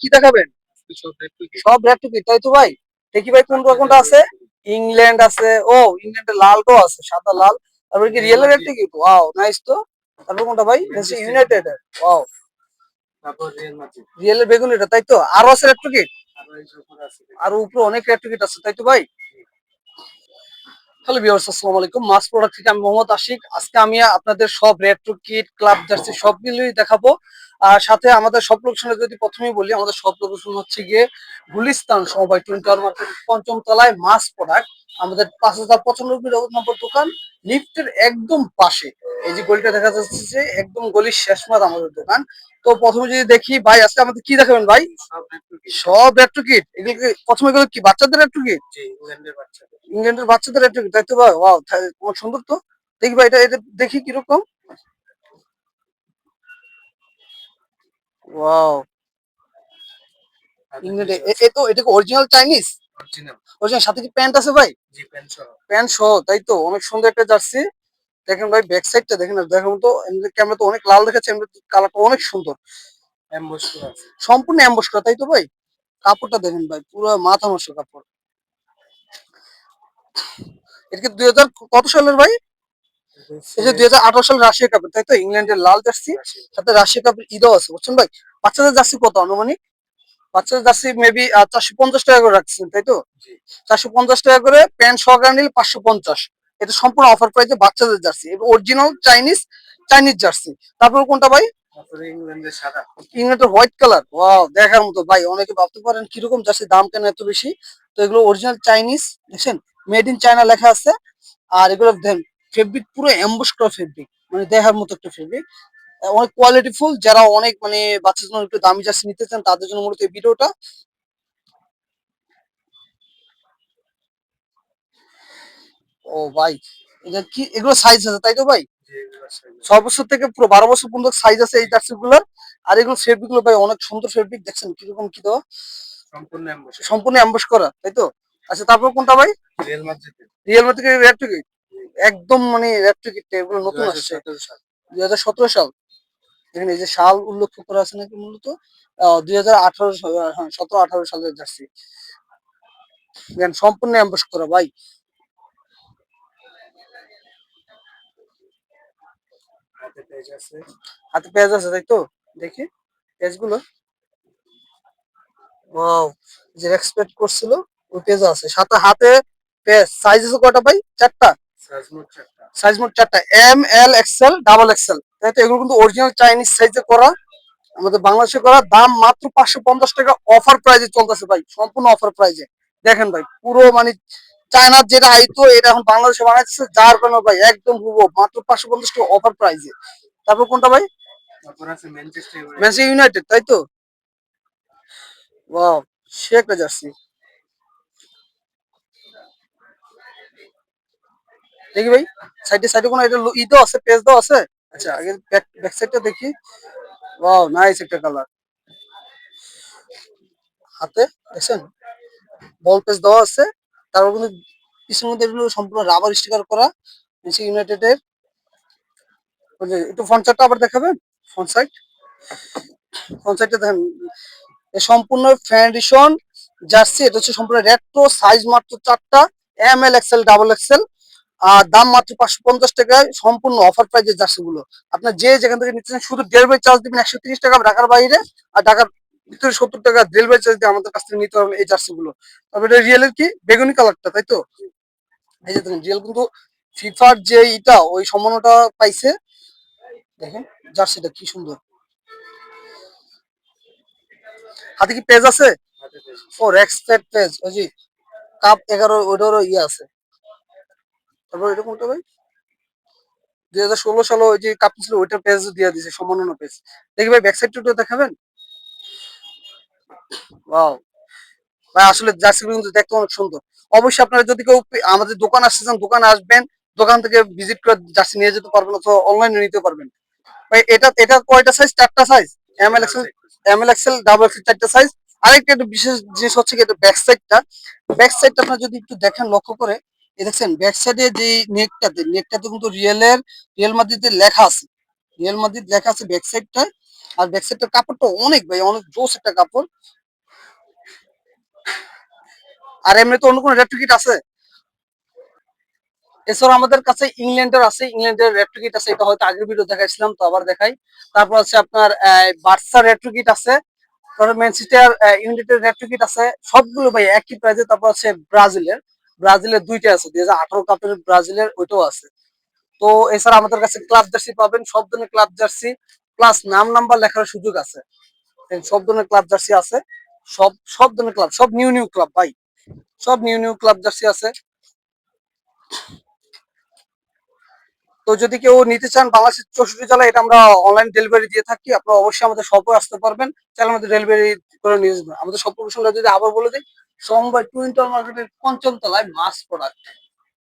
কি দেখাবেন? সব রেড টিকিট তাই তো ভাই দেখি ভাই কোন কোনটা আছে? ইংল্যান্ড আছে। ও ইংল্যান্ডের লালটাও আছে সাদা লাল। তারপরে কি রিয়েল টিকিট ওয়াও নাইস তো। তারপর কোনটা ভাই? ইউনাইটেড ওয়াও রিয়েলের বেগুন এটা তাই তো আরও আছে টিকিট আর উপরে অনেক রেড টিকিট আছে তাই তো ভাই? হ্যালো ভিউয়ার্স আসসালামু আলাইকুম। মাস প্রোডাক্ট থেকে আমি মোহাম্মদ আশিক। আজকে আমি আপনাদের সব রেট্রো কিট ক্লাব জার্সি সবগুলোই দেখাবো। আর সাথে আমাদের সব লোকেশনে যদি প্রথমেই বলি আমাদের সব লোকেশন হচ্ছে গিয়ে গুলিস্তান সমবায় টুইন টাওয়ার মার্কেট পঞ্চম তলায় মাস প্রোডাক্ট আমাদের পাঁচ হাজার পঁচানব্বই নম্বর দোকান লিফটের একদম পাশে। এই যে গলিটা দেখা যাচ্ছে যে একদম গলির শেষ মাঠ আমাদের দোকান। তো প্রথমে যদি দেখি ভাই আজকে আমাদের কি দেখাবেন ভাই? সব রেট্রো কিট এগুলো প্রথমে এগুলো কি বাচ্চাদের রেট্রো কিট ইংল্যান্ডের বাচ্চাদের। একটা দেখতে পাও ওয়াও অনেক সুন্দর তো। দেখি ভাই এটা এটা দেখি কীরকম। ওয়াও ইংল্যান্ডে এ- তো এটা অরিজিনাল চাইনিজ অরিজিনাল সাথে কি প্যান্ট আছে ভাই? প্যান্ট সহ। তাই তো অনেক সুন্দর একটা জার্সি দেখেন ভাই ব্যাক সাইডটা দেখেন দেখেন তো ক্যামেরা তো অনেক লাল দেখাচ্ছে এমনি কালারটা অনেক সুন্দর। সম্পূর্ণ অ্যাম্বস করা তাই তো ভাই? কাপড়টা দেখেন ভাই পুরো মাথা নষ্ট কাপড়। এটা কি দুই হাজার কত সালের ভাই? এই যে দুই হাজার আঠারো সালের রাশিয়া কাপের তাই তো? ইংল্যান্ডের লাল জার্সি সাথে রাশিয়া কাপের ঈদও আছে বুঝছেন ভাই? বাচ্চাদের জার্সি কত আনুমানিক? বাচ্চাদের জার্সি মেবি চারশো পঞ্চাশ টাকা করে রাখছেন তাই তো? চারশো পঞ্চাশ টাকা করে প্যান্ট সহকারে নিলে পাঁচশো পঞ্চাশ। এটা সম্পূর্ণ অফার প্রাইসে বাচ্চাদের jersey original Chinese Chinese jersey. তারপর কোনটা ভাই? ইংল্যান্ডের হোয়াইট কালার ওয়াও দেখার মতো ভাই অনেকে ভাবতে পারেন কীরকম জার্সি দাম কেন এত বেশি? তো এগুলো অরিজিনাল চাইনিজ দেখছেন? মেড ইন চায়না লেখা আছে আর এগুলো ফেব্রিক পুরো এম্বস করা ফেব্রিক মানে দেখার মতো একটা ফেব্রিক অনেক কোয়ালিটি ফুল যারা অনেক মানে বাচ্চার জন্য একটু দামি জার্সি নিতে চান তাদের জন্য মূলত এই ভিডিওটা। ও ভাই এটা কি এগুলো সাইজ আছে তাই তো ভাই? ছয় বছর থেকে পুরো বারো বছর পর্যন্ত সাইজ আছে এই জার্সি গুলোর আর এগুলো ফেব্রিকগুলো ভাই অনেক সুন্দর ফেব্রিক দেখছেন কীরকম কি দেওয়া সম্পূর্ণ অ্যাম্বস করা তাই তো? আচ্ছা তারপর কোনটা ভাই? রিয়েল থেকে। রেড টিকিট একদম মানে রেড এগুলো নতুন আসছে। দুই হাজার সতেরো সাল। এখানে এই যে সাল উল্লেখ করা আছে নাকি মূলত? দুই হাজার আঠারো হ্যাঁ সতেরো আঠারো সালের জার্সি দেখেন সম্পূর্ণ অ্যাম্বস করা ভাই। হাতে পেঁয়াজ আছে। তাই তো? দেখি পেঁয়াজগুলো যে এক্সপেক্ট করছিল ওই পেঁয়াজ আছে। সাথে হাতে পেঁয়াজ সাইজ আছে কয়টা ভাই? চারটা। সাইজ মোট চারটা। M L XL double XL তাই তো এগুলো কিন্তু অরিজিনাল চাইনিজ সাইজে করা। আমাদের বাংলাদেশে করা। দাম মাত্র পাঁচশো পঞ্চাশ টাকা। অফার প্রাইজে চলতেছে ভাই। সম্পূর্ণ অফার প্রাইজে দেখেন ভাই পুরো মানে চায়নার যেটা আইতো এটা এখন বাংলাদেশে বানাইতেছে যার কারণে ভাই একদম হুবো মাত্র পাঁচশো পঞ্চাশ টাকা অফার প্রাইজে তারপর কোনটা ভাই? ম্যানচেস্টার ইউনাইটেড তাই তো? ওয়াও সে একটা জার্সি দেখি ভাই সাইডে সাইডে কোনো এটা ই তো আছে পেজ তো আছে? আচ্ছা আগে ব্যাক ব্যাক সাইডটা দেখি। ওয়াও নাইস একটা কালার হাতে, দেখছেন? বল পেজ দেওয়া আছে। তারপর কিন্তু পিছনের মধ্যে এগুলো সম্পূর্ণ রাবার স্টিকার করা, নিচে ইউনাইটেড এর। ওই যে, একটু ফ্রন্ট সাইডটা আবার দেখাবেন? ফ্রন্ট সাইড ফ্রন্ট সাইডটা দেখেন। সম্পূর্ণ ফ্যান্ডিশন জার্সি, এটা হচ্ছে সম্পূর্ণ রেট্রো সাইজ মাত্র চারটা M L XL double XL আর দাম মাত্র পাঁচশো পঞ্চাশ টাকায় সম্পূর্ণ অফার প্রাইজের জার্সি গুলো আপনার যে যেখান থেকে নিচ্ছেন শুধু ডেলিভারি চার্জ দিবেন একশো তিরিশ টাকা ঢাকার বাইরে আর ঢাকার ভিতরে সত্তর টাকা ডেলিভারি চার্জ দিয়ে আমাদের কাছ থেকে নিতে হবে এই জার্সি গুলো তবে এটা রিয়েলের কি? বেগুনি কালারটা তাই তো? এই যে দেখেন রিয়েল কিন্তু ফিফার যে ইটা ওই সম্মানটা পাইছে। দেখেন জার্সিটা কি সুন্দর। হাতে কি পেজ আছে? ও রেক্সপেক্ট পেজ ওই যে কাপ এগারো ওইটারও ইয়ে আছে। তারপর এটা কোনটা ভাই? দুই হাজার ষোলো সালে ওই যে কাপ ছিল, ওইটা পেজ দিয়ে দিয়েছে সম্মাননা পেজ দেখি ভাই ব্যাক সাইডটা দেখাবেন? ওয়াও ভাই, আসলে জার্সি কিন্তু দেখতে অনেক সুন্দর। অবশ্যই আপনারা যদি কেউ আমাদের দোকান আসতে চান, দোকানে আসবেন, দোকান থেকে ভিজিট করে জার্সি নিয়ে যেতে পারবেন অথবা অনলাইনে নিতে পারবেন। ভাই, এটা এটা কয়টা সাইজ চারটা size M L XL M L XL double XL চারটা সাইজ আরেকটা একটা বিশেষ জিনিস হচ্ছে কি, এটা ব্যাক সাইডটা ব্যাক সাইডটা আপনারা যদি একটু দেখেন, লক্ষ্য করে দেখছেন ব্যাক সাইডে যে নেকটাতে নেকটাতে কিন্তু রিয়েলের রিয়েল মাদ্রিদের লেখা আছে। রিয়েল মাদ্রিদ লেখা আছে ব্যাক সাইডটায় আর ব্যাক সাইডটার কাপড়টা অনেক ভাই, অনেক জোস একটা কাপড়। আর এমনি তো অন্য কোনো রেড টিকিট আছে? এছাড়া আমাদের কাছে ইংল্যান্ডের আছে, ইংল্যান্ডের রেড টিকিট আছে, এটা হয়তো আগের ভিডিও দেখাইছিলাম, তো আবার দেখাই। তারপর আছে আপনার বার্সা রেড টিকিট আছে। তারপর ম্যানচেস্টার ইউনাইটেড রেড টিকিট আছে। সবগুলো ভাই একই প্রাইসে তারপর আছে ব্রাজিলের। ব্রাজিলের দুইটা আছে, দুই হাজার আঠারো কাপের ব্রাজিলের ওইটাও আছে। তো এছাড়া আমাদের কাছে ক্লাব জার্সি পাবেন, সব ধরনের ক্লাব জার্সি প্লাস নাম নাম্বার লেখার সুযোগ আছে। সব ধরনের ক্লাব জার্সি আছে, সব সব ধরনের ক্লাব সব নিউ নিউ ক্লাব ভাই। সব নিউ নিউ ক্লাব জার্সি আছে। তো যদি কেউ নিতে চান বাংলাদেশের চৌষট্টি জেলায়, এটা আমরা অনলাইন ডেলিভারি দিয়ে থাকি, আপনারা অবশ্যই আমাদের শপে আসতে পারবেন। তাহলে আমাদের ডেলিভারি করে নিয়ে যাবেন আমাদের সব প্রফেশনটা যদি আবার বলে দিই সোমবার টুইন্টার মার্কেটের পঞ্চম তলায় মাস প্রোডাক্ট